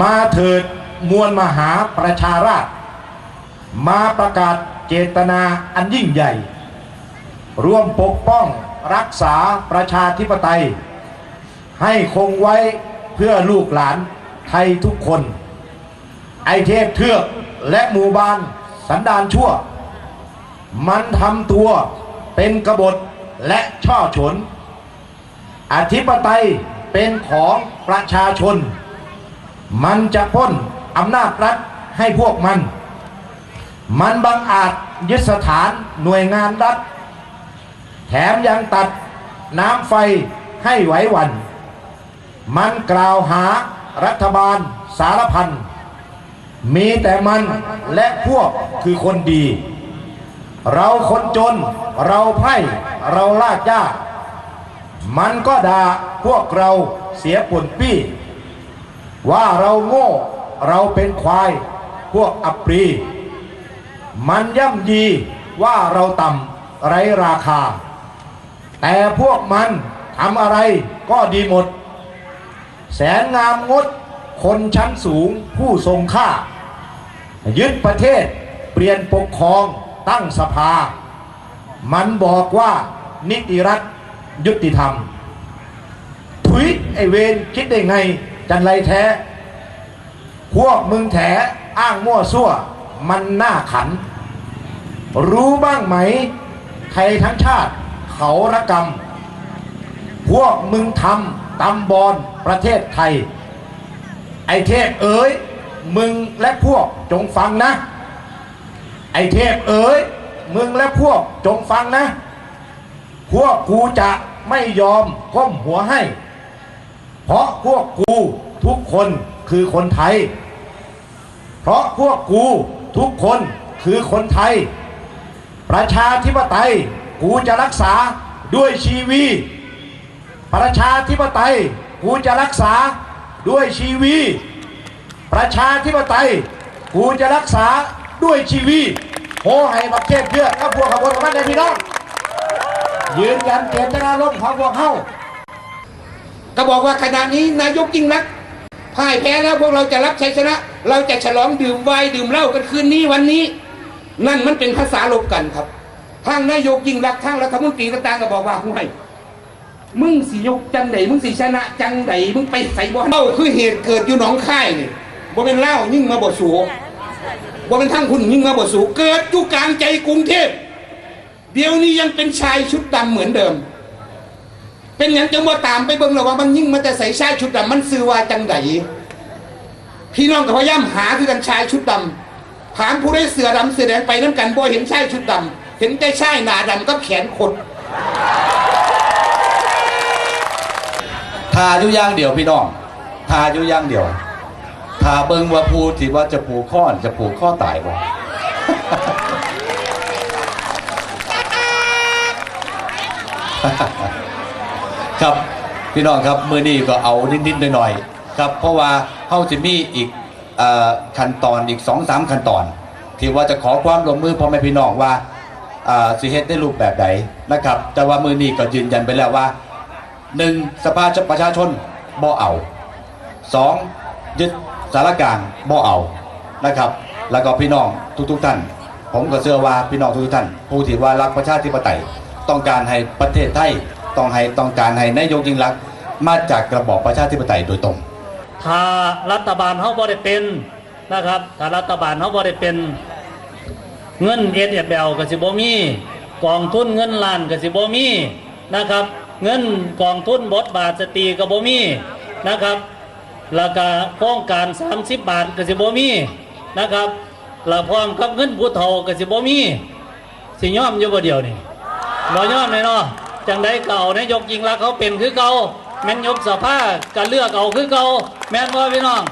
มาเถิดมวลมหาประชาราช มาประกาศเจตนาอันยิ่งใหญ่ ร่วมปกป้องรักษาประชาธิปไตย ให้คงไว้เพื่อลูกหลานไทยทุกคน ไอเทพเทือกและหมู่บ้านสันดานชั่ว มันทำตัวเป็นกบฏและช่อฉน อธิปไตยเป็นของประชาชน มันจะพ้นอำนาจรัฐให้พวกมัน มันบังอาจยึดสถานหน่วยงานรัฐ แถมยังตัดน้ำไฟให้ไหววัน มันกล่าวหารัฐบาลสารพัน มีแต่มันและพวกคือคนดี เราคนจนเราไพร่เราลากยากมันก็ด่าพวกเราเสียผลปี้ ว่าเราโง่เราเป็นควาย พวกอับปรี มันย่ำยีว่าเราต่ำไร้ราคา แต่พวกมันทำอะไรก็ดีหมด แสนงามงดคนชั้นสูงผู้ทรงค่า ยึดประเทศเปลี่ยนปกครองตั้งสภา มันบอกว่านิติรัฐยุติธรรมถุยไอเวนคิดได้ไง จันไรแท้ พวกมึงแถอ้างมั่วซั่ว มันน่าขัน รู้บ้างไหมไทยทั้งชาติเขาระกรรม พวกมึงทำตำบอลประเทศไทย ไอเทพเอ๋ย มึงและพวกจงฟังนะ ไอเทพเอ๋ย มึงและพวกจงฟังนะ พวกกูจะไม่ยอมก้มหัวให้ เพราะพวกกูทุกคนคือคนไทย เพราะพวกกูทุกคนคือคนไทย ประชาธิปไตยกูจะรักษาด้วยชีวีประชาธิปไตยกูจะรักษาด้วยชีวีประชาธิปไตยกูจะรักษาด้วยชีวีโหให้ประเทศเพื่อกับพวกขบวนของมันเลยพี่น้องยืนยันเจตนารมณ์ของพวกเขา ก็บอกว่าขณะนี้นายกยิ่งรักพ่ายแพ้แล้วพวกเราจะรับชัยชนะ เราจะฉลองดื่มไวน์ดื่มเหล้ากันคืนนี้วันนี้ นั่นมันเป็นภาษาลบกันครับทางนายกยิ่งรักทางรัฐมนตรีต่างๆก็บอกว่าห่วยมึงสิยกจังไดมึงสิชนะจังไดมึงไปใส่บ่เล่าคือเหตุเกิดอยู่หนองค่ายนี่บ่เป็นเล่ายิ่งมาบ่สูบ่เป็นทั้งคุณยิ่งมาบ่สูเกิดอยู่กลางใจกรุงเทพเดี๋ยวนี้ยังเป็นชายชุดดำเหมือนเดิม เป็นอย่างจังว่าตามไปเบิ่งแล้วว่ามันยิ่งมันจะใส่ชายชุดดำมันซื้อว่าจังไดพี่น้องกับพยายามหาคือกันชายชุดดำถามผู้ได้เสือดำเสือแดงไปน้ำกันบ่เห็นชายชุดดำเห็นแต่ชายหนาดำกับแขนขดทาอยู่ย่างเดียวพี่น้องทาอยู่ย่างเดียวทาเบิ่งว่าผูที่ว่าจะผูกข้อนจะผูกข้อตายบ่ ครับพี่น้องครับมือนี้ก็เอานิดๆหน่อยๆครับเพราะว่าเขาจะมีอีกอขั้นตอนอีกสองสามขั้นตอน ที่ว่าจะขอความร่วมมือพ่อแม่พี่น้องว่าสิเฮ็ดได้รูปแบบใดนะครับ แต่ว่ามือนี้ก็ยืนยันไปแล้วว่าหนึ่งสภาประชาชนบ่เอาสองยึดสารกลางบ่เอานะครับ แล้วก็พี่น้องทุกๆท่าน ผมก็เชื่อว่าพี่น้องทุกท่าน ผู้ที่ว่ารักประชาธิปไตย ต้องการให้ประเทศไทย ต้องให้ต้องการให้นายกยิ่งรักษณ์มาจากกระบอบประชาธิปไตยโดยตรง ถ้ารัฐบาลเขาบ่ได้เป็นนะครับถ้ารัฐบาลเขาบ่ได้เป็นเงินเอสเอฟเอลกสิบมีกองทุนเงินล้านกสิบมีนะครับ เงินกองทุนบทบาทสตรีกบมีนะครับแล้วก็โครงการ 30 บาทกสิบมีนะครับแล้วพร้อมกับเงินผู้เฒ่ากสิบมีสิยอมอยู่บ่เดียวนี่บ่ยอมเลยเนาะ จังได้เก่านายกยิงละเขาเป็นคือเก่าแม่นยกสภาก็เลือกเอาคือเก่าแม่นบ่พี่น้อง